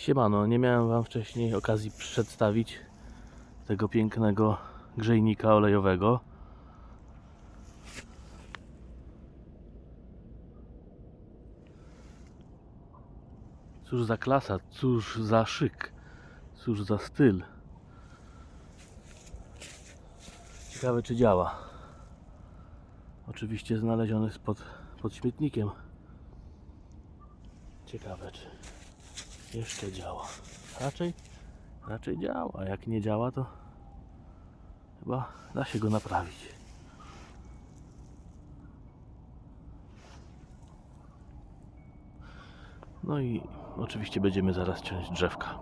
Siemano, nie miałem Wam wcześniej okazji przedstawić tego pięknego grzejnika olejowego. Cóż za klasa, cóż za szyk, cóż za styl. Ciekawe czy działa. Oczywiście znaleziony spod, pod śmietnikiem. Ciekawe czy jeszcze działa. Raczej, raczej działa. Jak nie działa, to chyba da się go naprawić. No i oczywiście będziemy zaraz ciąć drzewka.